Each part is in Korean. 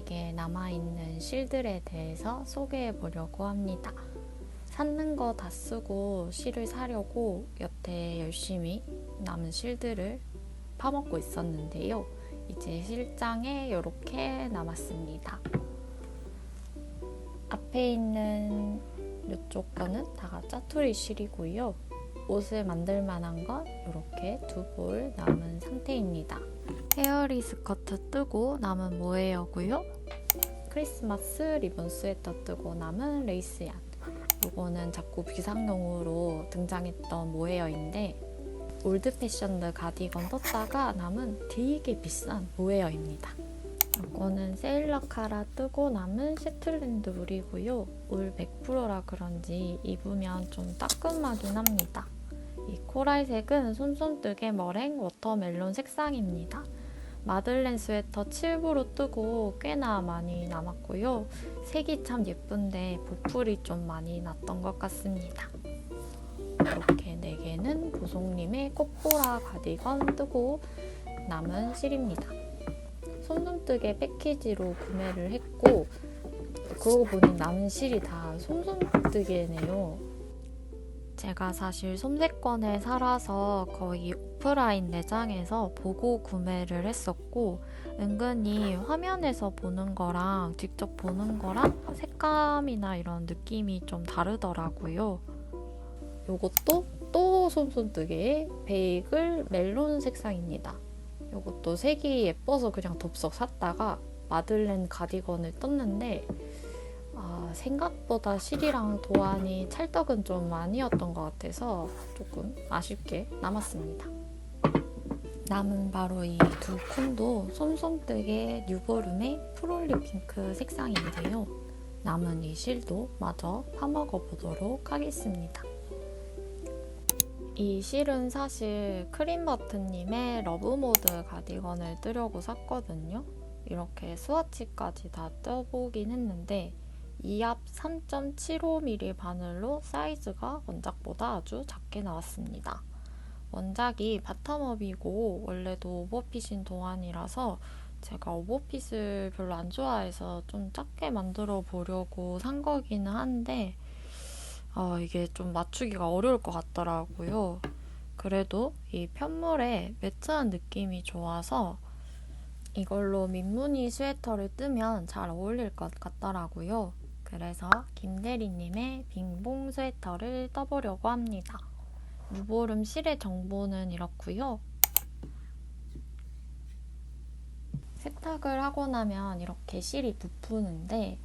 저에게 남아있는 실들에 대해서 소개해 보려고 합니다. 샀는 거 다 쓰고 실을 사려고 여태 열심히 남은 실들을 파먹고 있었는데요. 이제 실장에 이렇게 남았습니다. 앞에 있는 이쪽 거는 다 짜투리 실이고요. 옷을 만들 만한 건 이렇게 두 볼 남은 상태입니다. 헤어리 스커트 뜨고 남은 모헤어고요. 크리스마스 리본 스웨터 뜨고 남은 레이스얀. 이거는 자꾸 비상용으로 등장했던 모헤어인데 올드 패션드 가디건 떴다가 남은 되게 비싼 모헤어입니다. 이거는 세일러 카라 뜨고 남은 셰틀랜드 울이고요. 울 100%라 그런지 입으면 좀 따끔하긴 합니다. 이 코랄색은 솜솜뜨개 머랭 워터멜론 색상입니다. 마들렌 스웨터 7부로 뜨고 꽤나 많이 남았고요. 색이 참 예쁜데 보풀이 좀 많이 났던 것 같습니다. 이렇게 4개는 보송님의 꽃보라 가디건 뜨고 남은 실입니다. 솜솜뜨개 패키지로 구매를 했고 그러고 보니 남은 실이 다 솜솜뜨개네요. 제가 사실 솜세권에 살아서 거의 오프라인 매장에서 보고 구매를 했었고 은근히 화면에서 보는 거랑 직접 보는 거랑 색감이나 이런 느낌이 좀 다르더라고요. 요것도 또 솜솜뜨개의 베이글 멜론 색상입니다. 요것도 색이 예뻐서 그냥 덥석 샀다가 마들렌 가디건을 떴는데 아, 생각보다 실이랑 도안이 찰떡은 좀 아니었던 것 같아서 조금 아쉽게 남았습니다. 남은 바로 이 두 콘도 솜솜뜨개 뉴보름의 프롤리 핑크 색상인데요. 남은 이 실도 마저 파먹어 보도록 하겠습니다. 이 실은 사실 크림버튼님의 러브모드 가디건을 뜨려고 샀거든요. 이렇게 스와치까지 다 떠보긴 했는데 이앞 3.75mm 바늘로 사이즈가 원작보다 아주 작게 나왔습니다. 원작이 바텀업이고 원래도 오버핏인 도안이라서 제가 오버핏을 별로 안 좋아해서 좀 작게 만들어 보려고 산 거기는 한데 아, 이게 좀 맞추기가 어려울 것 같더라고요. 그래도 이 편물에 매트한 느낌이 좋아서 이걸로 민무늬 스웨터를 뜨면 잘 어울릴 것 같더라고요. 그래서 김대리님의 빙봉 스웨터를 떠보려고 합니다. 무보름 실의 정보는 이렇고요. 세탁을 하고 나면 이렇게 실이 부푸는데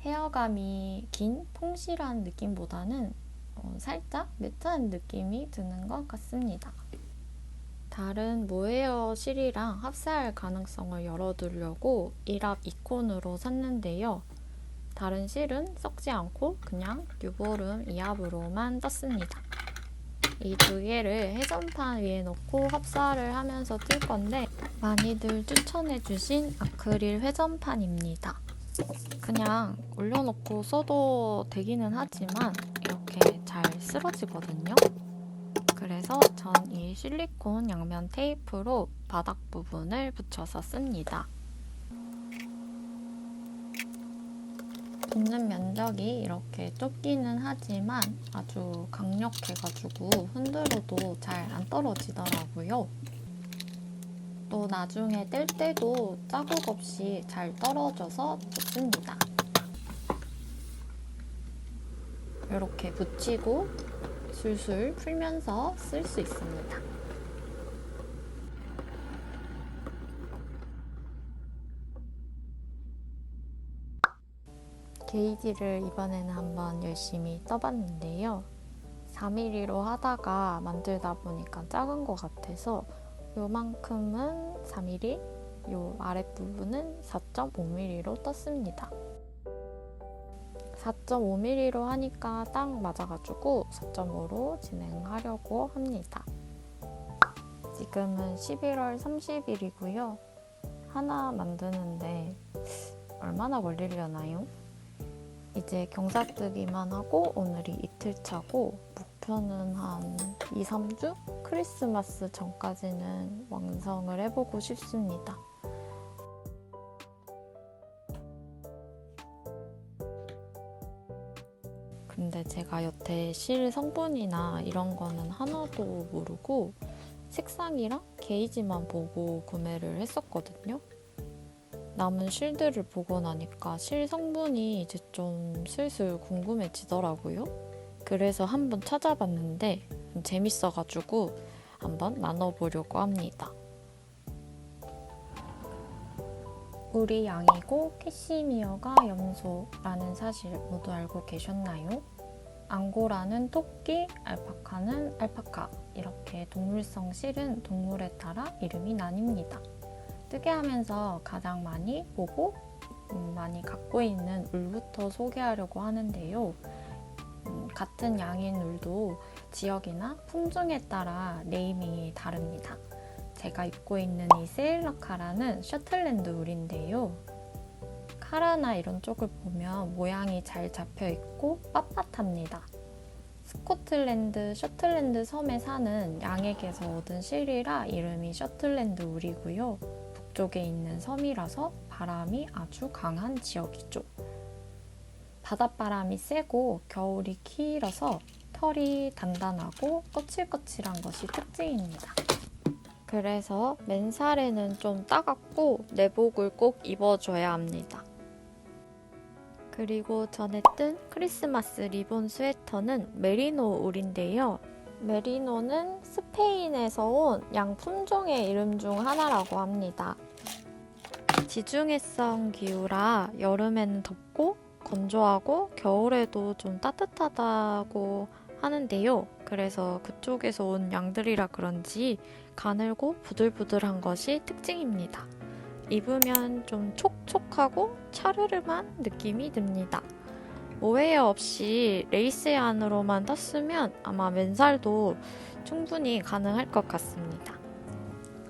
헤어감이 긴 통실한 느낌보다는 어, 살짝 매트한 느낌이 드는 것 같습니다. 다른 모헤어 실이랑 합사할 가능성을 열어두려고 1합 2콘으로 샀는데요. 다른 실은 썩지 않고 그냥 뉴보름 2합으로만 떴습니다. 이 두 개를 해전판 위에 놓고 합사를 하면서 뜰 건데 많이들 추천해주신 아크릴 회전판입니다. 그냥 올려놓고 써도 되기는 하지만 이렇게 잘 쓰러지거든요. 그래서 전 이 실리콘 양면 테이프로 바닥 부분을 붙여서 씁니다. 붙는 면적이 이렇게 좁기는 하지만 아주 강력해가지고 흔들어도 잘 안 떨어지더라고요. 또 나중에 뗄 때도 자국 없이 잘 떨어져서 좋습니다. 이렇게 붙이고 술술 풀면서 쓸 수 있습니다. 게이지를 이번에는 한번 열심히 떠봤는데요. 4mm로 하다가 만들다 보니까 작은 것 같아서 요만큼은 4mm, 요 아랫부분은 4.5mm로 떴습니다. 4.5mm로 하니까 딱 맞아가지고 4.5로 진행하려고 합니다. 지금은 11월 30일이고요. 하나 만드는데 얼마나 걸리려나요? 이제 경사뜨기만 하고 오늘이 이틀 차고 목표는 한 2, 3주? 크리스마스 전까지는 완성을 해보고 싶습니다. 근데 제가 여태 실 성분이나 이런 거는 하나도 모르고 색상이랑 게이지만 보고 구매를 했었거든요. 남은 실들을 보고 나니까 실 성분이 이제 좀 슬슬 궁금해지더라고요. 그래서 한번 찾아봤는데 좀 재밌어가지고 한번 나눠보려고 합니다. 우리 양이고 캐시미어가 염소라는 사실 모두 알고 계셨나요? 앙고라는 토끼, 알파카는 알파카 이렇게 동물성 실은 동물에 따라 이름이 나뉩니다. 특이하면서 가장 많이 보고 음, 많이 갖고 있는 울부터 소개하려고 하는데요. 음, 같은 양인 울도 지역이나 품종에 따라 네임이 다릅니다. 제가 입고 있는 이 세일러 카라는 셔틀랜드 울인데요. 카라나 이런 쪽을 보면 모양이 잘 잡혀 있고 빳빳합니다. 스코틀랜드 셔틀랜드 섬에 사는 양에게서 얻은 실이라 이름이 셔틀랜드 울이고요. 북쪽에 있는 섬이라서 바람이 아주 강한 지역이죠. 바닷바람이 세고 겨울이 길어서 털이 단단하고 거칠거칠한 것이 특징입니다. 그래서 맨살에는 좀 따갑고 내복을 꼭 입어줘야 합니다. 그리고 전에 뜬 크리스마스 리본 스웨터는 메리노 울인데요. 메리노는 스페인에서 온 양 품종의 이름 중 하나라고 합니다. 지중해성 기후라 여름에는 덥고 건조하고 겨울에도 좀 따뜻하다고 하는데요. 그래서 그쪽에서 온 양들이라 그런지 가늘고 부들부들한 것이 특징입니다. 입으면 좀 촉촉하고 차르르한 느낌이 듭니다. 오해 없이 레이스 안으로만 떴으면 아마 맨살도 충분히 가능할 것 같습니다.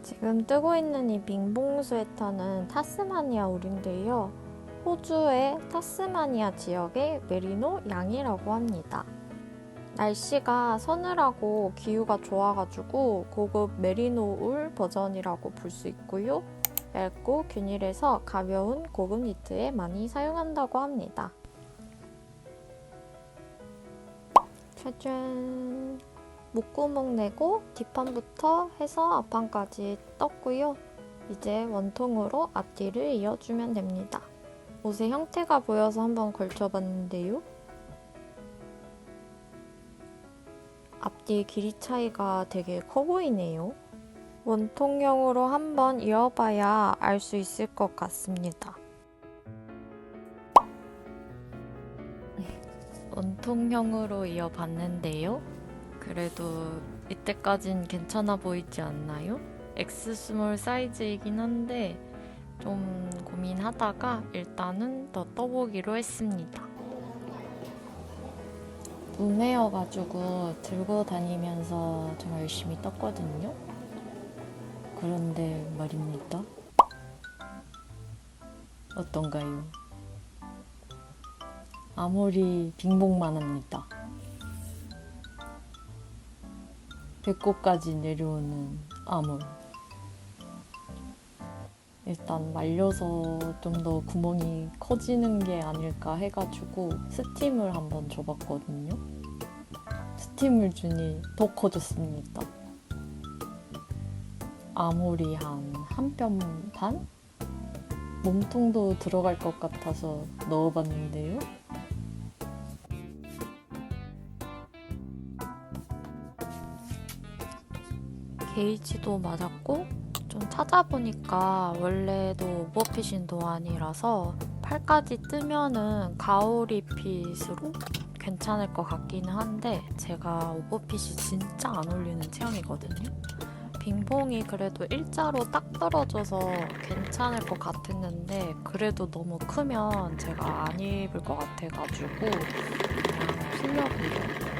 지금 뜨고 있는 이 빙봉 스웨터는 타스마니아 울인데요. 호주의 타스마니아 지역의 메리노 양이라고 합니다. 날씨가 서늘하고 기후가 좋아가지고 고급 메리노 울 버전이라고 볼 수 있고요. 얇고 균일해서 가벼운 고급 니트에 많이 사용한다고 합니다. 짜잔! 목구멍 내고 뒷판부터 해서 앞판까지 떴고요. 이제 원통으로 앞뒤를 이어주면 됩니다. 옷의 형태가 보여서 한번 걸쳐봤는데요. 앞뒤 길이 차이가 되게 커 보이네요. 원통형으로 한번 이어봐야 알 수 있을 것 같습니다. 원통형으로 이어봤는데요. 그래도 이때까진 괜찮아 보이지 않나요? X 스몰 사이즈이긴 한데 좀 고민하다가 일단은 더 떠보기로 했습니다. 룸웨어가지고 들고 다니면서 정말 열심히 떴거든요. 그런데 말입니다. 어떤가요? 아무리 빙봉만 합니다. 배꼽까지 내려오는 아몰. 일단 말려서 좀 더 구멍이 커지는 게 아닐까 해가지고 스팀을 한번 줘봤거든요. 스팀을 주니 더 커졌습니다. 아무리 한한 뼘 반? 몸통도 들어갈 것 같아서 넣어봤는데요. 게이지도 맞았고 좀 찾아보니까 원래도 오버핏인도 아니라서 팔까지 뜨면은 가오리 핏으로 괜찮을 것 같기는 한데 제가 오버핏이 진짜 안 어울리는 체형이거든요. 빙봉이 그래도 일자로 딱 떨어져서 괜찮을 것 같았는데 그래도 너무 크면 제가 안 입을 것 같아가지고 그냥 필려고요.